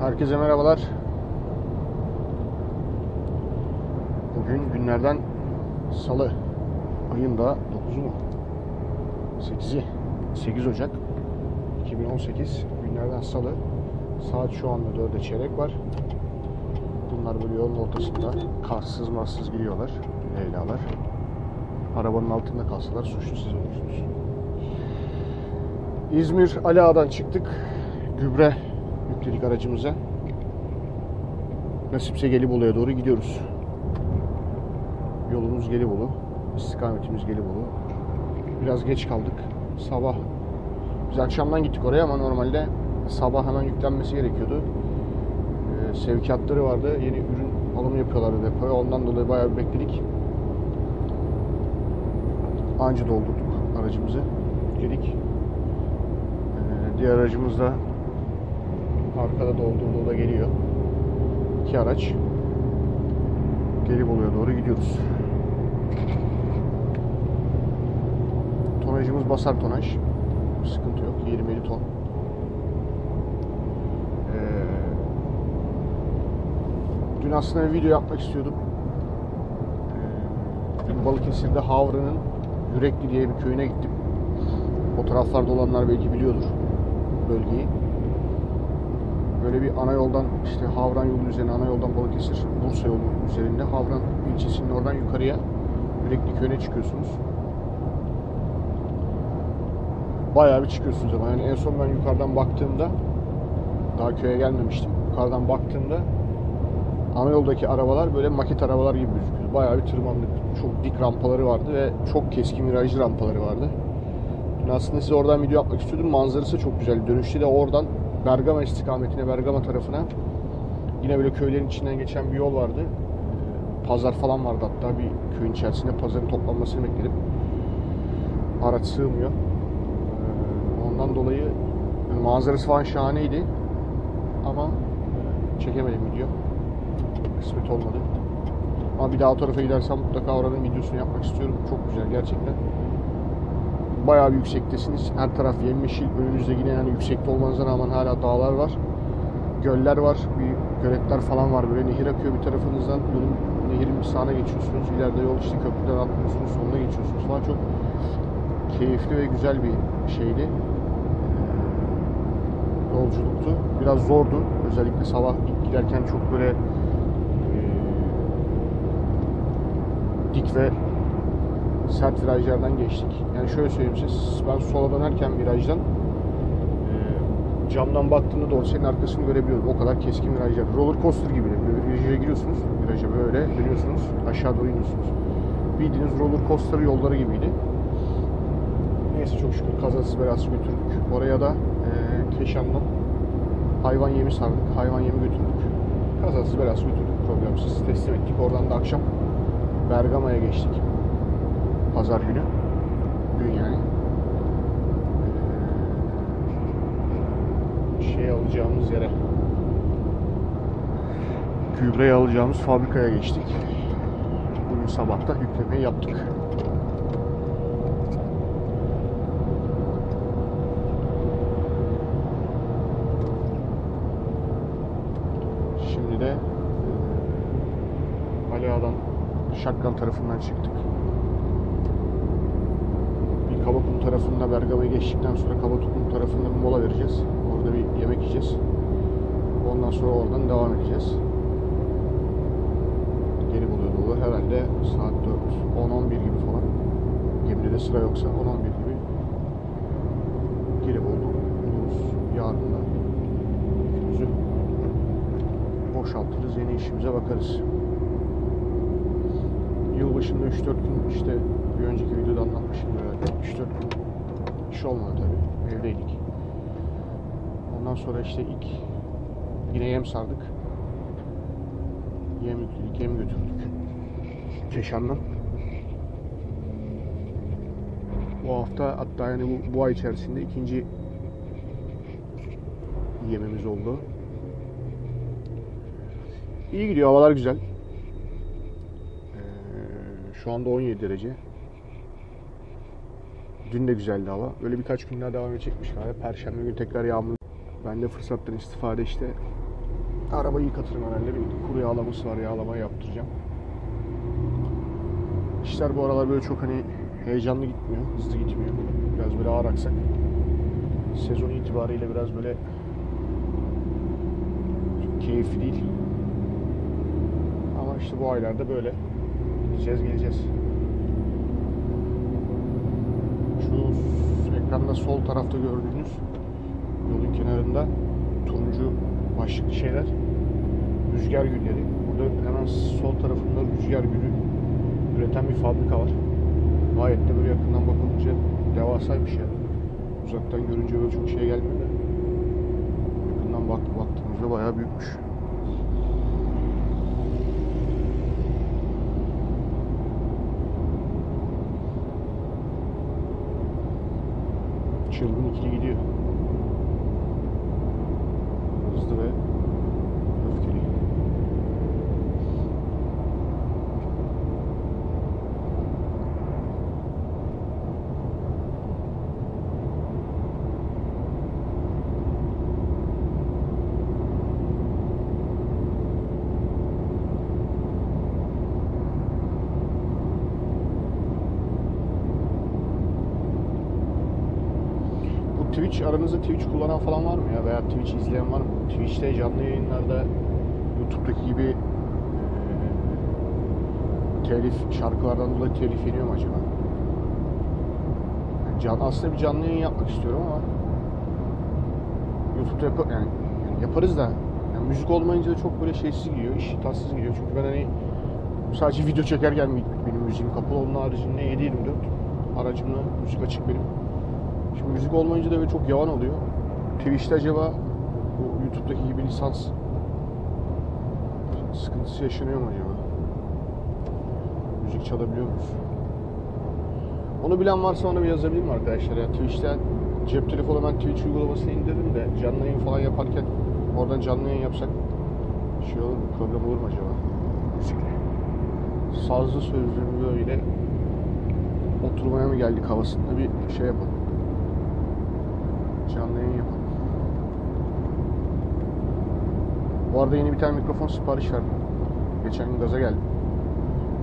Herkese merhabalar. Bugün günlerden salı. Ayın da 9'u mu? 8'i. 8 Ocak 2018 günlerden salı. Saat şu anda 4'e çeyrek var. Bunlar böyle yolun ortasında karsız marsız gidiyorlar. Leylalar. Arabanın altında kalsalar suçlu siz olursunuz. İzmir Ali Ağa'dan çıktık. Gübre yükledik aracımıza. Nasipse Gelibolu'ya doğru gidiyoruz. Yolumuz Gelibolu. İstikametimiz Gelibolu. Biraz geç kaldık. Sabah biz akşamdan gittik oraya ama normalde sabah hemen yüklenmesi gerekiyordu. Ee, sevkiyatları vardı. Yeni ürün alımı yapıyorlardı depoya. Ondan dolayı bayağı bir bekledik. Anca doldurduk aracımızı. Yükledik. Ee, diğer aracımız da arkada doldurduğu da geliyor. İki araç. Gelibolu'ya doğru gidiyoruz. Tonajımız basar tonaj. Sıkıntı yok. 20 ton. Ee, dün aslında bir video yapmak istiyordum. Ee, Balıkesir'de Havra'nın Yürekli diye bir köyüne gittim. Fotoğraflarda olanlar belki biliyordur bölgeyi. Böyle bir ana yoldan işte Havran yolu üzerine ana yoldan Balıkesir Bursa yolu üzerinde Havran ilçesinin oradan yukarıya Yürekli köyüne çıkıyorsunuz. Bayağı bir çıkıyorsunuz ama yani en son ben yukarıdan baktığımda daha köye gelmemiştim. Yukarıdan baktığımda ana yoldaki arabalar böyle maket arabalar gibi gözüküyordu. Bayağı bir tırmandık. Çok dik rampaları vardı ve çok keskin virajlı rampaları vardı. Aslında size oradan video yapmak istiyordum. Manzarası çok güzel. Dönüşte de oradan Bergama istikametine, Bergama tarafına yine böyle köylerin içinden geçen bir yol vardı. Pazar falan vardı hatta bir köyün içerisinde pazarın toplanmasını bekledim. Araç sığmıyor. Ondan dolayı manzarası falan şahaneydi. Ama çekemedim video. Kısmet olmadı. Ama bir daha o tarafa gidersem mutlaka oranın videosunu yapmak istiyorum. Çok güzel gerçekten. Bayağı bir yüksektesiniz. Her taraf yemyeşil. Önünüzde yine yani yüksekte olmanıza rağmen hala dağlar var. Göller var. Bir göletler falan var. Böyle nehir akıyor bir tarafınızdan. Yolun nehirin bir sağına geçiyorsunuz. İleride yol işte köprüden atlıyorsunuz. Sonuna geçiyorsunuz falan. Çok keyifli ve güzel bir şeydi. Yolculuktu. Biraz zordu. Özellikle sabah ilk giderken çok böyle dik ve sert virajlardan geçtik. Yani şöyle söyleyeyim size, ben sola dönerken virajdan e, camdan baktığımda doğru senin arkasını görebiliyorum. O kadar keskin virajlar. Roller coaster gibi. Böyle viraja giriyorsunuz. Viraja böyle dönüyorsunuz. Aşağı doğru iniyorsunuz. Bildiğiniz roller coaster yolları gibiydi. Neyse çok şükür kazasız belasız götürdük. Oraya da e, Keşan'dan hayvan yemi sardık. Hayvan yemi götürdük. Kazasız belasız götürdük. Problemsiz teslim ettik. Oradan da akşam Bergama'ya geçtik. Pazar günü. Dün yani. Şey alacağımız yere gübreyi alacağımız fabrikaya geçtik. Bugün sabah da yüklemeyi yaptık. Şimdi de Ali Ağa'dan Şakkan tarafından çıktık. Bir Kabakulu tarafında Bergama'yı geçtikten sonra Kabakulu tarafında bir mola vereceğiz. Orada bir yemek yiyeceğiz. Ondan sonra oradan devam edeceğiz. Geri buluyor dolu. Herhalde saat 4, 10-11 gibi falan. Gemide de sıra yoksa 10-11 gibi geri bulduk. Yarın da yükümüzü boşaltırız. Yeni işimize bakarız yılbaşında 3-4 gün işte bir önceki videoda anlatmışım herhalde. 3-4 gün iş olmadı. Evdeydik. Ondan sonra işte ilk yine yem sardık. Yem yükledik, yem götürdük. Keşan'dan. Bu hafta hatta yani bu, bu ay içerisinde ikinci yemimiz oldu. İyi gidiyor, havalar güzel. Şu anda 17 derece. Dün de güzeldi hava. Böyle birkaç gün daha devam edecekmiş galiba. Perşembe günü tekrar yağmurlu. Ben de fırsattan istifade işte Arabayı yıkatırım herhalde. Bir kuru yağlaması var. Yağlama yaptıracağım. İşler bu aralar böyle çok hani heyecanlı gitmiyor. Hızlı gitmiyor. Biraz böyle ağır aksak. Sezon itibariyle biraz böyle keyifli değil. Ama işte bu aylarda böyle. Gideceğiz geleceğiz. Şu ekranda sol tarafta gördüğünüz yolun kenarında turuncu başlıklı şeyler rüzgar gülleri. Burada hemen sol tarafında rüzgar gülü üreten bir fabrika var. Gayet de böyle yakından bakılınca devasaymış ya. Uzaktan görünce böyle çok şey gelmiyor da. Yakından bak, baktığımızda bayağı büyükmüş. Çılgın ikili gidiyor. Hızlı ve öfkeli. Bu Twitch aranızda Twitch kullanan falan var mı ya veya Twitch izleyen var mı? Twitch'te canlı yayınlarda YouTube'daki gibi eee, telif şarkılardan dolayı telif yeniyor mu acaba? Yani can, aslında bir canlı yayın yapmak istiyorum ama YouTube'da yap yani, yani yaparız da yani müzik olmayınca da çok böyle şeysiz gidiyor, iş tatsız gidiyor. Çünkü ben hani sadece video çekerken benim müziğim kapalı onun haricinde 7-24 aracımla müzik açık benim. Şimdi müzik olmayınca da böyle çok yavan oluyor. Twitch'te acaba bu YouTube'daki gibi lisans sıkıntısı yaşanıyor mu acaba? Müzik çalabiliyor muyuz? Onu bilen varsa onu bir yazabilir mi arkadaşlar ya? Twitch'ten cep telefonu ben Twitch uygulamasını indirdim de canlı yayın falan yaparken oradan canlı yayın yapsak şey olur? Problem olur mu acaba? Müzikle. Sazlı sözlü böyle oturmaya mı geldik havasında bir şey yapalım. Canlı yayın yapalım. Bu arada yeni bir tane mikrofon sipariş verdim. Geçen gün gaza geldim.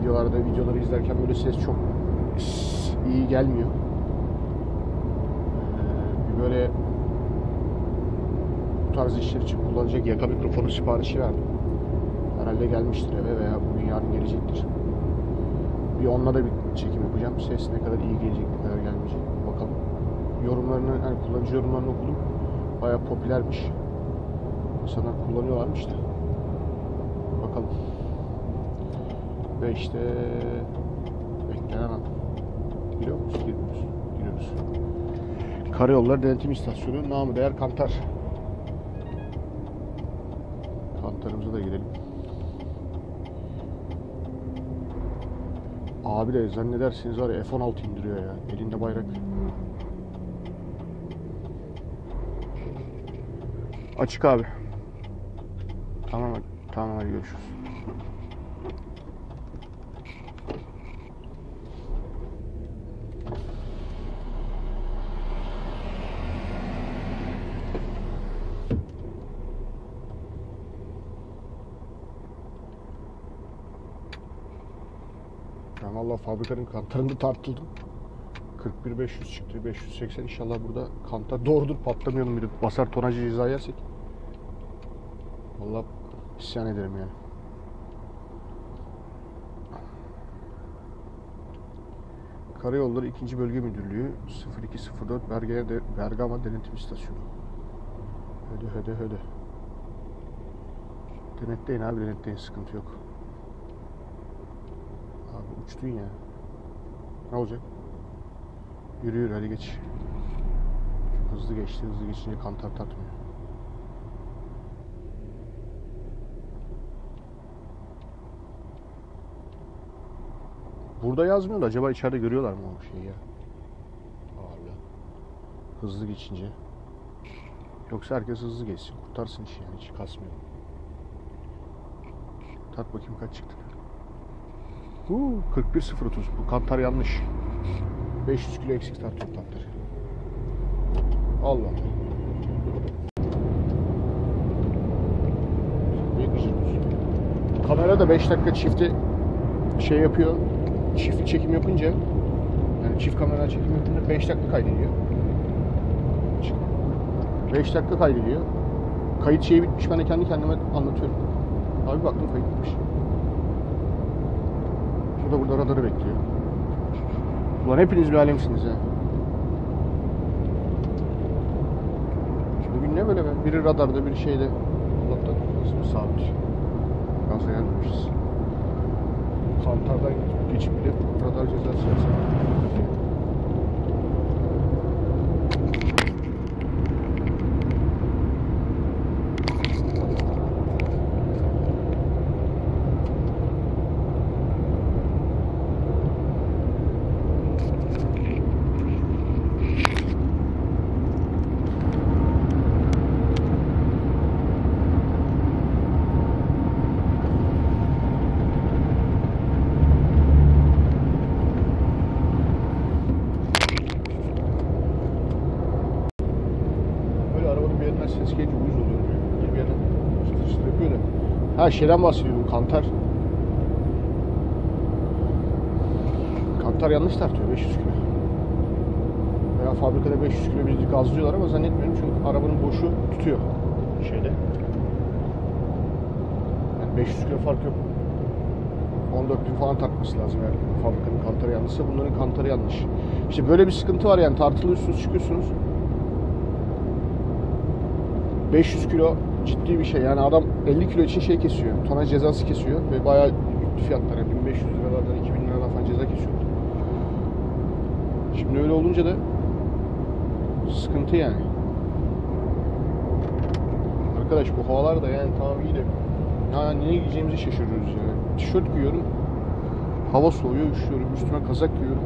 Videolarda videoları izlerken böyle ses çok iyi gelmiyor. Ee, bir böyle bu tarz işler için kullanacak yaka mikrofonu siparişi verdim. Herhalde gelmiştir eve veya bugün yarın gelecektir. Bir onunla da bir çekim yapacağım. Ses ne kadar iyi gelecek, ne kadar gelmeyecek. Yorumlarını, yani kullanıcı yorumlarını okudum. Bayağı popülermiş. İnsanlar kullanıyorlarmış da. Bakalım. Ve işte beklenen an. Biliyor musun? Giriyoruz. Giriyoruz. Karayolları Denetim İstasyonu. Namı değer Kantar. Kantarımıza da girelim. Abi de zannedersiniz var ya F-16 indiriyor ya. Elinde bayrak. Açık abi. Tamam hadi. Tamam hadi görüşürüz. Ben valla fabrikanın kantarında tartıldım. 41.500 çıktı. 580 inşallah burada kantar doğrudur patlamayalım bir de basar tonajı ceza yersek. Valla isyan ederim yani. Karayolları 2. Bölge Müdürlüğü 0204 Bergama, de, Bergama Denetim İstasyonu. Höde höde höde. Denetleyin abi denetleyin sıkıntı yok. Abi uçtun ya. Ne olacak? Yürü yürü hadi geç. Çok hızlı geçti. Hızlı geçince kantar tatmıyor. Burada yazmıyor da acaba içeride görüyorlar mı o şeyi ya? Abi. Hızlı geçince. Yoksa herkes hızlı geçsin. Kurtarsın işi yani. Hiç kasmıyor. Tat bakayım kaç çıktı. Huu, 41.030. Bu kantar yanlış. 500 kilo eksik tartıyor kantar. Allah. Kamera da 5 dakika çifti şey yapıyor. Çift çekim yapınca yani çift kamera çekim yapınca 5 dakika kaydediyor. 5 dakika kaydediyor. Kayıt şeyi bitmiş ben de kendi kendime anlatıyorum. Abi baktım kayıt bitmiş. Şu da burada radarı bekliyor. Ulan hepiniz bir alemsiniz ya. Bugün ne böyle be? Biri radarda, biri şeyde. Allah'tan nasıl sabit. Gaza gelmemişiz. Kantardan geçip bile radar cezası yazar. Böyle arabanın bir yerinden ses gelince uyuz oluyorum ya. Bir yerden çıtır çıtır yapıyor da. Ha şeyden bahsediyordum kantar. Kantar yanlış tartıyor 500 kilo. Veya fabrikada 500 kilo bizi gazlıyorlar ama zannetmiyorum çünkü arabanın boşu tutuyor şeyde. Yani 500 kilo fark yok. 14 bin falan tartması lazım yani fabrikanın kantarı yanlışsa bunların kantarı yanlış. İşte böyle bir sıkıntı var yani tartılıyorsunuz çıkıyorsunuz. 500 kilo ciddi bir şey. Yani adam 50 kilo için şey kesiyor. Tonaj cezası kesiyor ve bayağı yüklü fiyatlar. Yani 1500 liralardan 2000 liradan falan ceza kesiyor. Şimdi öyle olunca da sıkıntı yani. Arkadaş bu havalar da yani tamam iyi de ya ne giyeceğimizi şaşırıyoruz yani. Tişört giyiyorum. Hava soğuyor, üşüyorum. Üstüme kazak giyiyorum.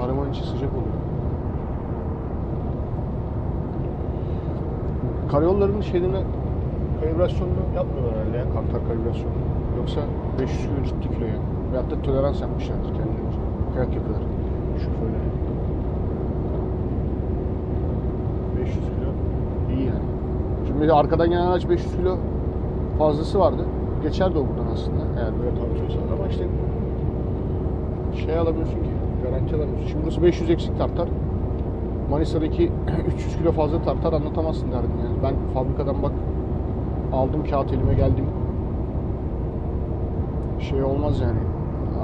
Arabanın içi sıcak oluyor. Karayollarının şeyine kalibrasyonunu yapmıyorlar herhalde ya. Kantar kalibrasyonu. Yoksa 500 kilo ciddi kilo yani. Veyahut da tolerans yapmışlardır kendilerine. Kayak yapıyorlar. Şoförlere. 500 kilo iyi yani. Şimdi de arkadan gelen araç 500 kilo fazlası vardı. Geçerdi o buradan aslında. Eğer böyle tartıyorsan ama işte şey alamıyorsun ki. Garanti alamıyorsun. Şimdi burası 500 eksik tartar. Manisa'daki 300 kilo fazla tartar anlatamazsın derdim yani. Ben fabrikadan bak aldım kağıt elime geldim. Şey olmaz yani.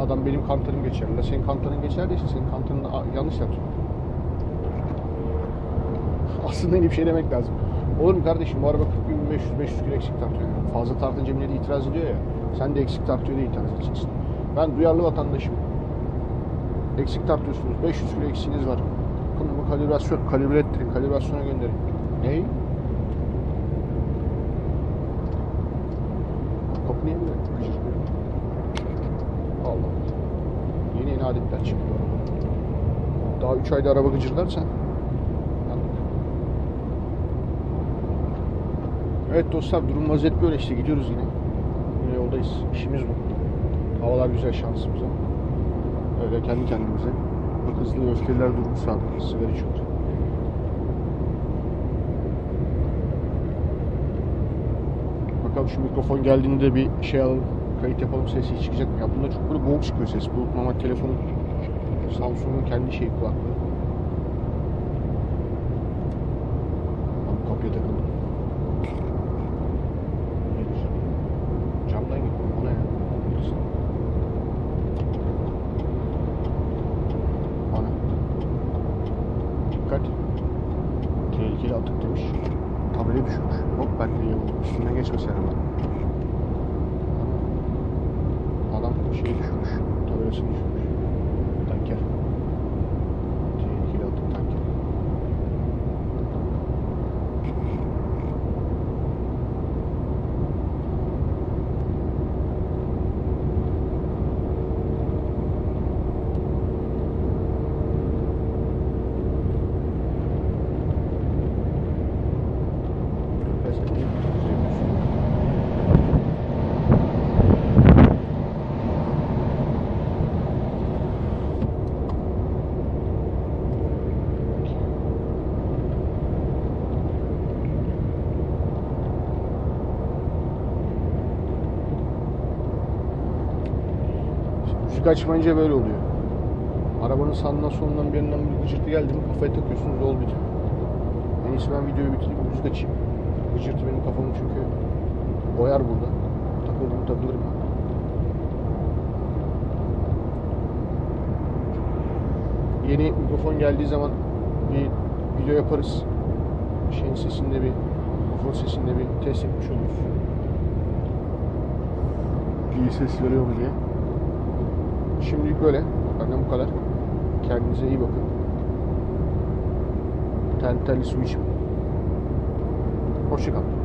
Adam benim kantarım geçer. La senin kantarın geçer de işte senin kantarını a- yanlış yaptın. Aslında iyi bir şey demek lazım. Olur mu kardeşim bu araba 40 bin 500 500 kilo eksik tartıyor. Yani. Fazla tartınca millet itiraz ediyor ya. Sen de eksik tartıyor diye itiraz edeceksin. Ben duyarlı vatandaşım. Eksik tartıyorsunuz. 500 kilo eksiğiniz var. Bu kalibrasyon, kalibre ettirin, kalibrasyona gönderin. Ney? Kapı niye böyle gıcırmıyor? Allah. Yeni yeni adetler çıkıyor. Daha 3 ayda araba gıcırlarsa. Evet dostlar durum vaziyet böyle işte gidiyoruz yine. Yine yoldayız. İşimiz bu. Havalar güzel şansımıza. Öyle kendi kendimize. Bu hızlı ve öfkeliler durumu sağladık. Sigara içiyoruz. Bakalım şu mikrofon geldiğinde bir şey alalım. Kayıt yapalım sesi çıkacak mı? Ya bunda çok böyle boğuk çıkıyor ses. Bu normal telefonun Samsung'un kendi şeyi kulaklığı. Abi kapıya takıldım. 你说说，多少钱？Müzik açmayınca böyle oluyor. Arabanın sağından solundan bir yanından bir gıcırtı geldi mi kafaya takıyorsunuz yol bitiyor. En iyisi ben videoyu bitireyim müzik açayım. Gıcırtı benim kafamı çünkü boyar burada. Takıldım takılırım. Yeni mikrofon geldiği zaman bir video yaparız. Şeyin sesinde bir mikrofon sesinde bir test etmiş oluruz. İyi ses veriyor mu diye. Şimdilik böyle. Benden bu kadar. Kendinize iyi bakın. Terli su için. Hoşçakalın.